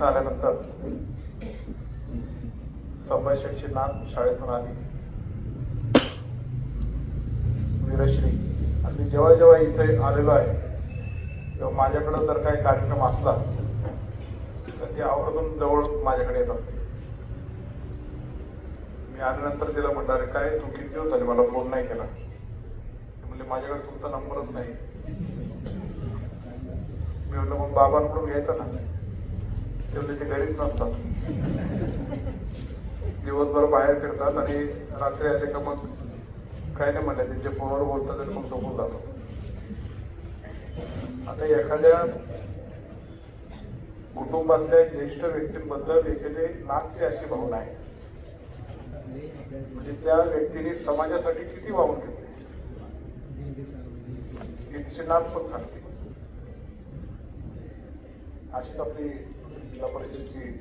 आल्यानंतर संभाषणची नाम शाळेतून आली. वीरश्री. आणि जेव्हा जेव्हा इथे आलेलो आहे तेव्हा माझ्याकडं जर काही कार्यक्रम असला तर ते आवर्जून जवळ माझ्याकडे येत असते मी आल्यानंतर तिला म्हणणार काय तू किती दिवस झाले मला फोन नाही केला? म्हणजे माझ्याकडे तुमचा नंबरच नाही. मी म्हणलं मग बाबांकडून घ्यायचं ना. तेवढे ते घरीच नसतात. दिवसभर बाहेर फिरतात आणि रात्री आले का मग काय नाही म्हणलं त्यांच्या फोनवर बोलतात आणि मग झोपून जातो आता एखाद्या कुटुंबातल्या ज्येष्ठ व्यक्तींबद्दल एखादी नागची अशी भावना आहे. म्हणजे त्या व्यक्तीने समाजासाठी किती वाहून घेतले? ही तिची पण सांगते अशीच आपली जिल्हा परिषदची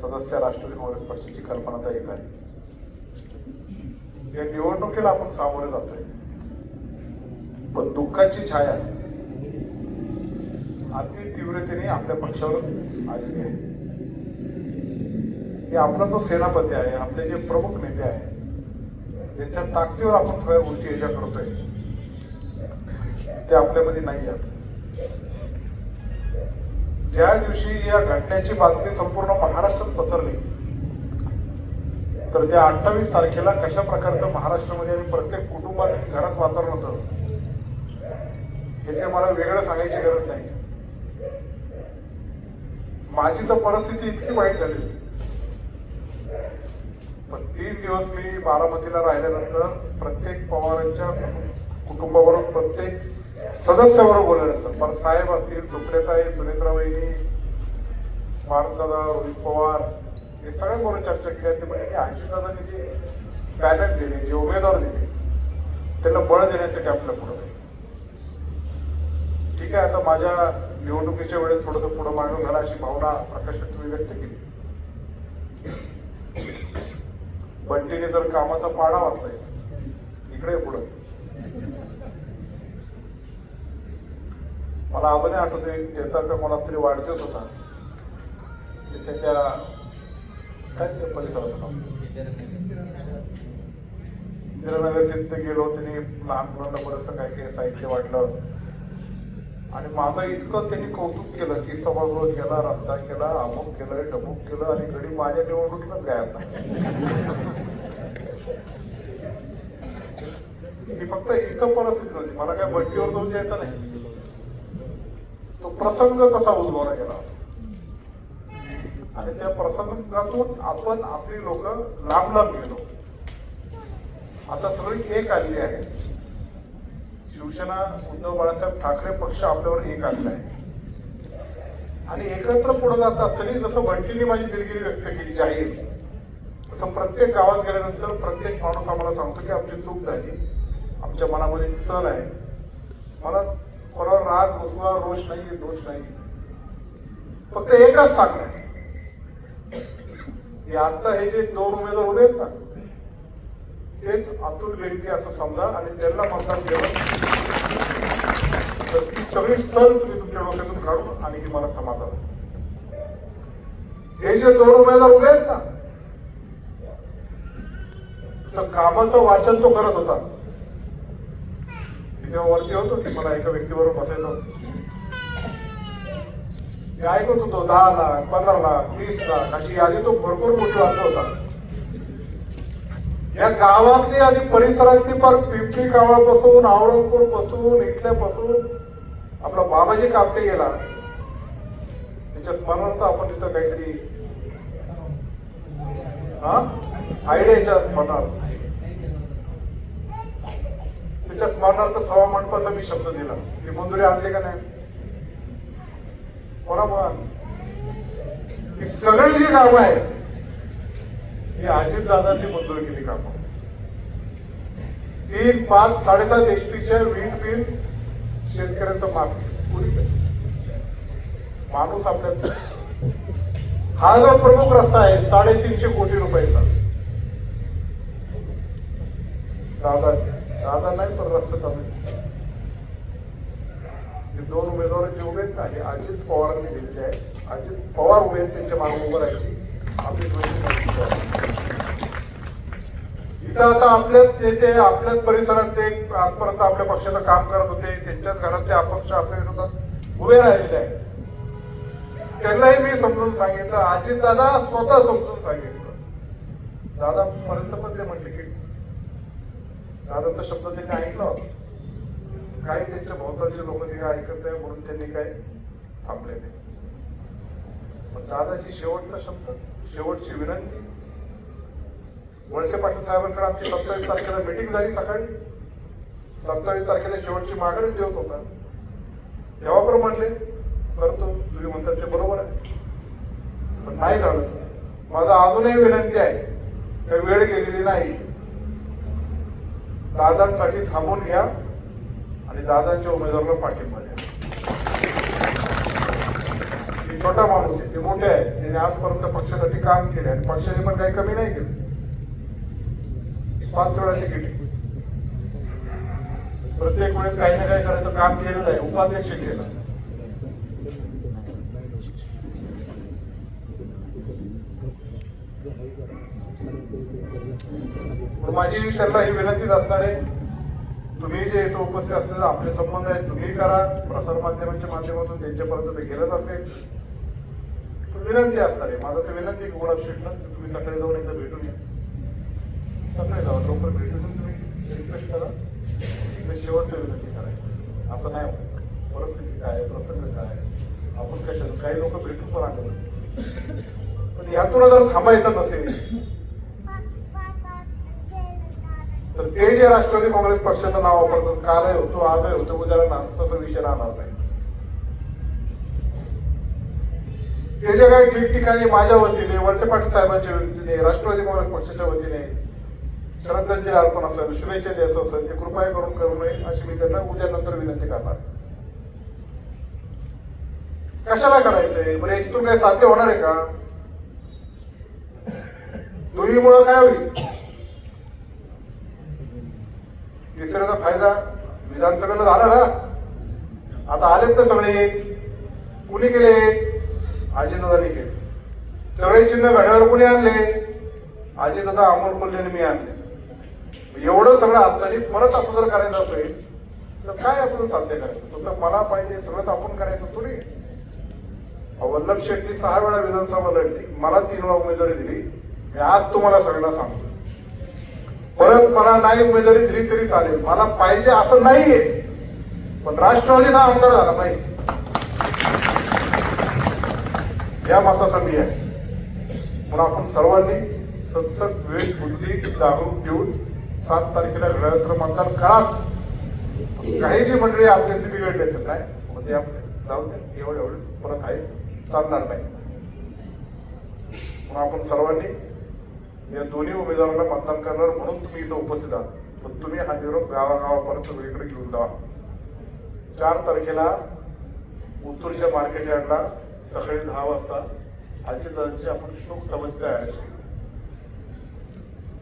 सदस्य राष्ट्रवादी काँग्रेस पक्षाची कल्पना तर एक आहे. या निवडणुकीला आपण सामोरे जातोय. पण दुःखाची छाया अति तीव्रतेने आपल्या पक्षावर आलेली आहे. हे आपला जो सेनापती आहे आपले जे प्रमुख नेते आहे ज्यांच्या ताकदीवर आपण सगळ्या गोष्टी याच्या करतोय ते आपल्यामध्ये नाही आहेत. ज्या दिवशी या घटनेची बातमी संपूर्ण महाराष्ट्रात पसरली तर त्या अठ्ठावीस तारखेला कशा प्रकारचं महाराष्ट्रामध्ये आणि प्रत्येक कुटुंबात घरात वातावरण होतं हे काही मला वेगळं सांगायची गरज नाही. माझी तर परिस्थिती इतकी वाईट झाली होती. पण तीन दिवस मी बारामतीला राहिल्यानंतर प्रत्येक पवारांच्या कुटुंबाबरोबर प्रत्येक सदस्याबरोबर बोलल्यानंतर पण साहेब असतील सुप्रियाताई सुनेत्रा वहिनी भारतदादा रोहित पवार हे सगळ्यांबरोबर चर्चा केली. ते म्हणजे की आजीदादांनी जे बॅलट दिले जे उमेदवार दिले त्यांना बळ देण्यासाठी आपल्या पुढे ठीक आहे आता माझ्या निवडणुकीच्या वेळेस थोडस पुढे मागून झाला अशी भावना प्रकाशात तुम्ही व्यक्त केली. बंटीने जर कामाचा पाडा वाचलाय इकडे पुढं. मला अजूनही आठवते त्याचा का मला तरी वाढदिवस होता. त्याच्या त्या काय ते परिसराचं नाव इंदिरानगर तिथे गेलो त्याने लहान मुलांना बरंच काय काय साहित्य वाटलं आणि माझं इतकं त्यांनी कौतुक केलं की सभागृह केला रस्ता केला अमुक केलं डबुक केलं आणि घडी माझ्या निवडणुकीलाच गायब मी फक्त इथं परिस्थिती नव्हती मला काय बट्टीवर जाऊन जायचं नाही. तो प्रसंग कसा उद्भवला गेला? आणि त्या प्रसंगातून आपण आपली लोक लांब लांब गेलो. आता सगळी एक आली आहे. शिवसेना उद्धव बाळासाहेब ठाकरे पक्ष आपल्यावर एक आलेला आहे. आणि एकत्र पुढे जात असताना जसं बंटीने माझी दिलगिरी व्यक्त केली जाहीर. तसं प्रत्येक गावात गेल्यानंतर प्रत्येक माणूस आम्हाला सांगतो की आमची चूक झाली. आमच्या मनामध्ये चल आहे. मला कोणावर राग रुसवा रोष नाही दोष नाही. फक्त एकच सांगणं आहे. आता हे जे दोन उमेदवार उभे आहेत ना तेच अतुल बेनके असं समजा आणि त्यांना मतदान केलं. तर ती सगळी स्थळ तुम्ही तुमच्या डोक्यातून काढून आणि ही मला समाधान हे जे दोन उमेदवार उभे आहेत ना तर कामाचं वाचन तो करत होता. जेव्हा वरती होतो की मला एका व्यक्तीबरोबर बसायचं होतं. मी ऐकत होतो दहा लाख पंधरा लाख वीस लाख अशी यादी तो भरपूर मोठी वाचत होता. या गावातली आणि परिसरातली फार पिंपरी गावापासून औरंगपूरपासून इथल्यापासून आपला बाबाजी कापटे गेला. त्याच्या स्मरणार्थ आपण तिथं काहीतरी हा? आयडियाच्या स्मरणार्थ त्याच्या स्मरणार्थ सभा मंडपाचा मी शब्द दिला. ती मंजुरी आणली का नाही? बरोबर ही सगळी जी कामं आहेत ही अजित दादांनी मंजूर केली कामं. तीन पाच साडेसात एचपीच्या वीज बिल शेतकऱ्यांचं माफ पुरी माणूस आपल्या हा जो प्रमुख रस्ता आहे साडेतीनशे कोटी रुपयाचा. दादा दादा नाही पण रस्ता ते दोन उमेदवार जे उभे आहेत ना हे अजित पवारांनी दिलेले आहे अजित पवार उभे आहेत त्यांच्या मागे उभं राहायची आपली इथं आता आपल्याच नेते आपल्याच परिसरात ते आजपर्यंत आपल्या पक्षाचं काम करत होते त्यांच्याच घरात ते अपक्ष आपल्या विरोधात उभे राहिलेले आहेत. त्यांनाही मी समजून सांगितलं अजित दादा स्वतः समजून सांगितलं. दादा पर्यंत पण ते म्हटले की दादाचा शब्द त्यांनी ऐकला काही त्यांच्या भोवतालचे लोक ते काय ऐकत आहे म्हणून त्यांनी काय थांबले नाही. पण दादाची शेवटचा शब्द शेवटची विनंती वळसे पाटील साहेबांकडे आमची सत्तावीस तारखेला मिटिंग झाली सकाळी. सत्तावीस तारखेला शेवटची मागणी दिवस होता. तेव्हा पण म्हणले करतो तुम्ही म्हणतात ते बरोबर आहे. पण नाही झालं. माझा अजूनही विनंती आहे काही वेळ गेलेली नाही. दादांसाठी थांबून घ्या आणि दादांच्या उमेदवाराला पाठिंबा द्या. छोटा माणूस आहे ते मोठे आहे त्याने आजपर्यंत पक्षासाठी काम केले आणि पक्षाने पण काही कमी नाही केलं. पाच वेळा तिकीट प्रत्येक वेळेस काही ना काही करायचं काम केलेलं आहे. उपाध्यक्ष केलं तर माझी त्यांना ही विनंतीच असणार आहे. तुम्ही जे इथं उपस्थित असलेले आपले संबंध आहेत तुम्ही करा. प्रसारमाध्यमांच्या माध्यमातून त्यांच्यापर्यंत ते गेलंच असेल. विनंती असणार आहे. माझं तर विनंती आहे गुलाब शेटला तुम्ही सकाळी जाऊन एकदा भेटून या. सकाळी जाऊन लवकर भेटून तुम्ही रिक्वेस्ट करा. इकडे शेवटचं विनंती करायची. असं नाही परिस्थिती काय आहे? प्रसंग काय आहे? आपण कशा काही लोक भेटून पण आले पण यातून जर थांबायचं नसेल तर ते जे राष्ट्रवादी काँग्रेस पक्षाचं नाव वापरतात कालही होतो आजही होतो उद्याला तसा विषय राहणार नाही. ते जे काही ठिकठिकाणी माझ्या वतीने वळसे पाटील साहेबांच्या वतीने राष्ट्रवादी काँग्रेस पक्षाच्या वतीने श्रद्धांजली अर्पण असेल शुभेच्छा द्यायचं असेल ते कृपया करून करू नये अशी मी त्यांना उद्या नंतर विनंती करणार. कशाला करायचंय? बरं याच्यातून काही साध्य होणार आहे का? दोन्हीमुळं काय होईल? शेतकऱ्याचा फायदा विधानसभेला झाला ना? आता आलेत ना सगळे. कुणी केले? अजितदादांनी केले. सगळे चिन्ह घड्यावर कुणी आणले? आजीदादा अमोल कोल्हेने मी आणले. एवढं सगळं असताना परत असं जर करायचं असेल तर काय आपण साध्य करायचं? तर मला पाहिजे सगळंच आपण करायचं थोडी. वल्लभ शेट्टी सहा वेळा विधानसभा लढली. मला तीन वेळा उमेदवारी दिली. मी आज तुम्हाला सगळ्यांना सांगतो. परत मला नाही उमेदवारी दिली तरी चालेल. मला पाहिजे असं नाहीये. पण राष्ट्रवादीचा आमदार झाला पाहिजे. या मताचा मी आहे. म्हणून आपण सर्वांनी सतत वेळ बुद्धी जागरूक घेऊन सात तारखेला घड्याळाचं मतदान कराच काही जी मंडळी आपल्याची बिघडले तर काय? म्हणजे आपले जाऊ दे एवढं एवढं परत आहे चालणार नाही. म्हणून आपण सर्वांनी या दोन्ही उमेदवारांना मतदान करणार म्हणून तुम्ही इथं उपस्थित आहात. पण तुम्ही हा निरोप गावागावापर्यंत सगळीकडे घेऊन जावा चार तारखेला उत्तूरच्या मार्केट यार्डला सकाळी दहा वाजता अजितदादांची आपण शोक सभेची तयारी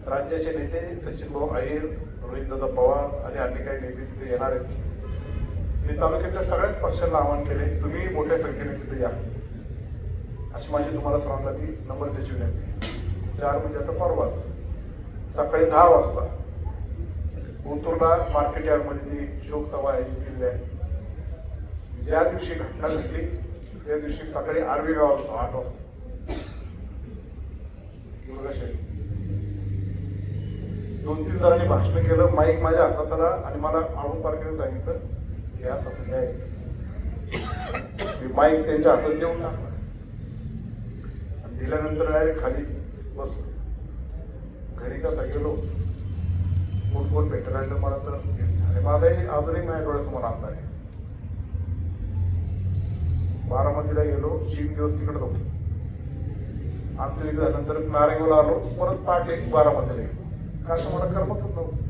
राज्याचे नेते सचिनभाऊ अहिर रोहितदादा पवार आणि अन्य काही नेते तिथे येणार आहेत. मी तालुक्यातल्या सगळ्याच पक्षांना आवाहन केले तुम्ही मोठ्या संख्येने तिथे या. अशी माझी तुम्हाला सर्वांना ती नंबर त्याची विनंती चार म्हणजे आता परवाच सकाळी दहा वाजता. गुंतूरला मार्केट यार्डमध्ये जी शोकसभा आयोजित केलेली आहे. ज्या दिवशी घटना घडली त्या दिवशी सकाळी आर्वी गावात आठ वाजता. दोन तीन जणांनी भाषण केलं. माईक माझ्या हातात आला आणि मला आणून पारखेने सांगितलं की असं आहे. मी माईक त्यांच्या हातात देऊन टाकला. आणि दिल्यानंतर डायरेक्ट खाली बसलो घरी कसा गेलो? कोण कोण भेटायला मला तर आणि माझाही आजही माझ्या डोळ्यासमोर आणणार आहे. बारामतीला गेलो तीन दिवस तिकडे होतो. आमच्या इकडे झाल्यानंतर नारेगावला आलो परत पाठले बारामतीला गेलो. काय मला करमतच नव्हतं.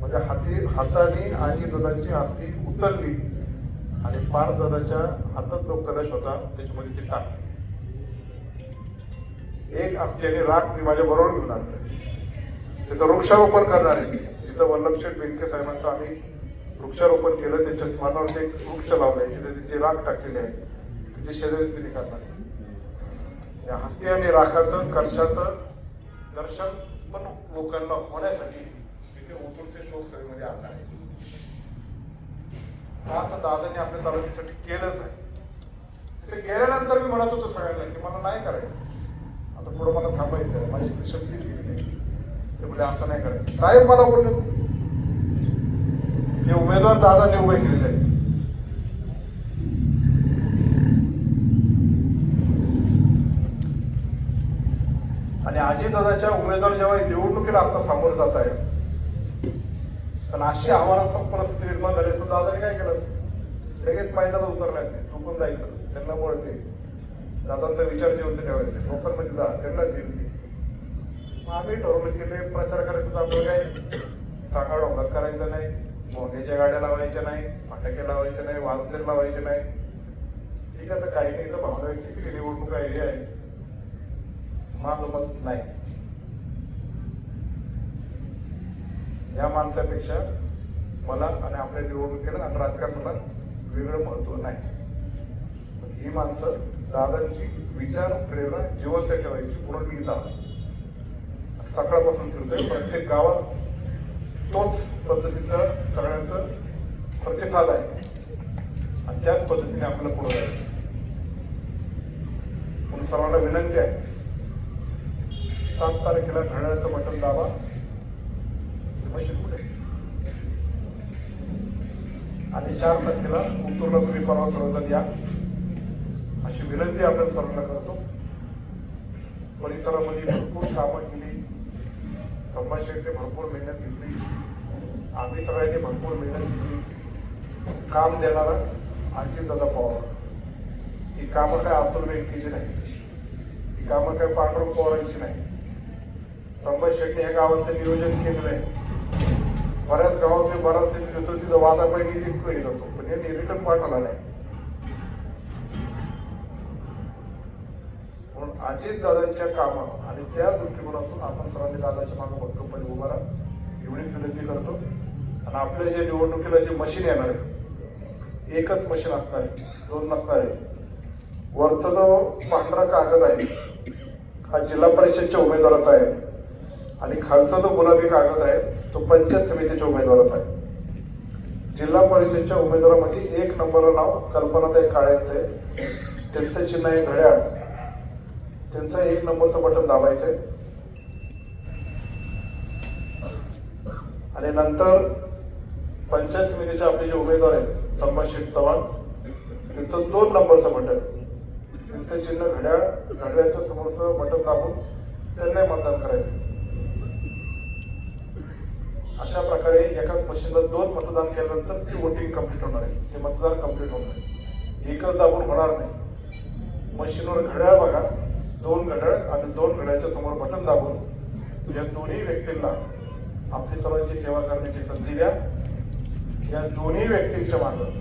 म्हणजे हाती हाताने आजी दादांची हाती उचलली आणि पार दादाच्या हातात जो कलश होता त्याच्यामध्ये ते टाकले. एक असल्याने राग मी माझ्या बरोबर घेऊन आणतो तिथं वृक्षारोपण करणार आहे. जिथं वल्लभशेठ बेंके साहेबांचं आम्ही वृक्षारोपण केलं त्यांच्या स्मरणार्थ एक वृक्ष लावलाय तिथे तिथे राख टाकलेली आहे तिथे शेजारीच विधी करणार या हस्ती आणि राखाचं कलशाचं दर्शन पण लोकांना होण्यासाठी तिथे ओतूरचे शोक सभेमध्ये आणलं आहे. हा आता दादांनी आपल्या तालुक्यासाठी केलंच आहे तिथे गेल्यानंतर मी म्हणत होतो सगळ्यांना की मला नाही करायचं. आता पुढं मला थांबायचं आहे. माझी शक्ती गेली ते म्हणजे असं नाही करायचं साहेब मला बोलले हे उमेदवार दादाने उभे केलेले आहेत. आणि अजितदादाच्या उमेदवार जेव्हा निवडणुकीला आता सामोरं जात आहे पण अशी आव्हानात्मक परिस्थिती निर्माण झाली तर दादाने काय केलं? लगेच मैदानात उतरण्याचे झोपून जायचं. त्यांना वळते दादांचा विचार जे होते ठेवायचे लोकांमध्ये जा त्यांना दिली मग आम्ही ठरवलं की ते प्रचार करायचं तर आपलं काय? सांगा डोंगात करायचं नाही मोठ्याच्या गाड्या लावायच्या नाही फटाके लावायचे नाही वाजदेर लावायचे नाही. ठीक आहे तर काही नाही तर भावना व्यक्त निवडणूक आहे आहे. माझं मत नाही. या माणसापेक्षा मला आणि आपल्या निवडणुकीला आणि राजकारणाला वेगळं महत्त्व नाही. ही माणसं दादांची विचार प्रेरणा जिवंत ठेवायची. म्हणून मी इथं सकाळपासून फिरतोय. प्रत्येक गावात तोच पद्धतीचा करण्याचा प्रतिसाद आहे. आणि त्याच पद्धतीने आपल्याला पुढे जायचं म्हणून सर्वांना विनंती आहे. सात तारखेला घड्याळाचं बटन दाबा. मशीन कुठे आणि चार तारखेला उत्तूरला तुम्ही परवा सर्वजण या विनंती आपण सर्वांना करतो. परिसरामध्ये भरपूर कामं केली. संभाषणाने भरपूर मेहनत घेतली. आम्ही सगळ्यांनी भरपूर मेहनत केली काम देणारा आणखी दादा पवार. ही कामं काय अब्दुल व्यक्तीची नाही. ही कामं काय पांडुरंग पवारांची नाही. संभाष शेट्टी ह्या गावाचं नियोजन केलेलं आहे. बऱ्याच गावात बऱ्याच बराच तिथं वादापैकी जिंकून येत होतो. पण हे रिटर्न पाठवला नाही. म्हणून अजित दादांच्या कामं आणि त्या दृष्टिकोनातून आपण सरांनी दादाच्या मागे भक्कमपणे उभा राहा. एवढीच विनंती करतो. आणि आपल्या जे निवडणुकीला जे मशीन येणार आहे एकच मशीन असणार आहे दोन नसणार आहे. वरचा जो पांढरा कागद आहे हा जिल्हा परिषदच्या उमेदवाराचा आहे. आणि खालचा जो गुलाबी कागद आहे तो पंचायत समितीच्या उमेदवाराचा आहे. जिल्हा परिषदच्या उमेदवारामध्ये एक नंबरला नाव कल्पनाताई काळ्यांचं आहे. त्यांचं चिन्ह आहे घड्याळ. त्यांचं एक नंबरचं बटन दाबायचं आहे आणि नंतर पंचायत समितीचे आपले जे उमेदवार आहेत संभाषित चव्हाण त्यांचं दोन नंबरचं बटन. त्यांचं चिन्ह घड्याळ घड्याळच्या समोरचं बटन दाबून त्यांनाही मतदान करायचं. अशा प्रकारे एकाच मशीनला दोन मतदान केल्यानंतर ती वोटिंग कंप्लीट होणार आहे. ते मतदान कंप्लीट होणार आहे. एकच दाबून होणार नाही. मशीनवर घड्याळ बघा. दोन घड्याळ आणि दोन घड्याच्या समोर बटन दाबून या दोन्ही व्यक्तींना आपली सर्वांची सेवा करण्याची संधी द्या. या दोन्ही व्यक्तींच्या मागं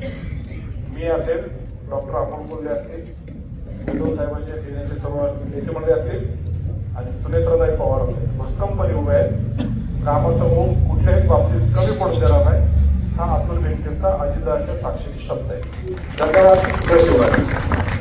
मी असेल डॉक्टर अमोल कोल्हे असतील उद्धव साहेबांच्या सेनेचे सर्व नेते मंडळी असतील आणि सुनेत्राताई पवार असतील. भक्कमपणे उभे आहेत. कामाचं ओम कुठल्याही बाबतीत कमी पडू देणार नाही. हा अतुल व्यक्तींचा अजितदारच्या साक्षीचा शब्द आहे. धन्यवाद. जय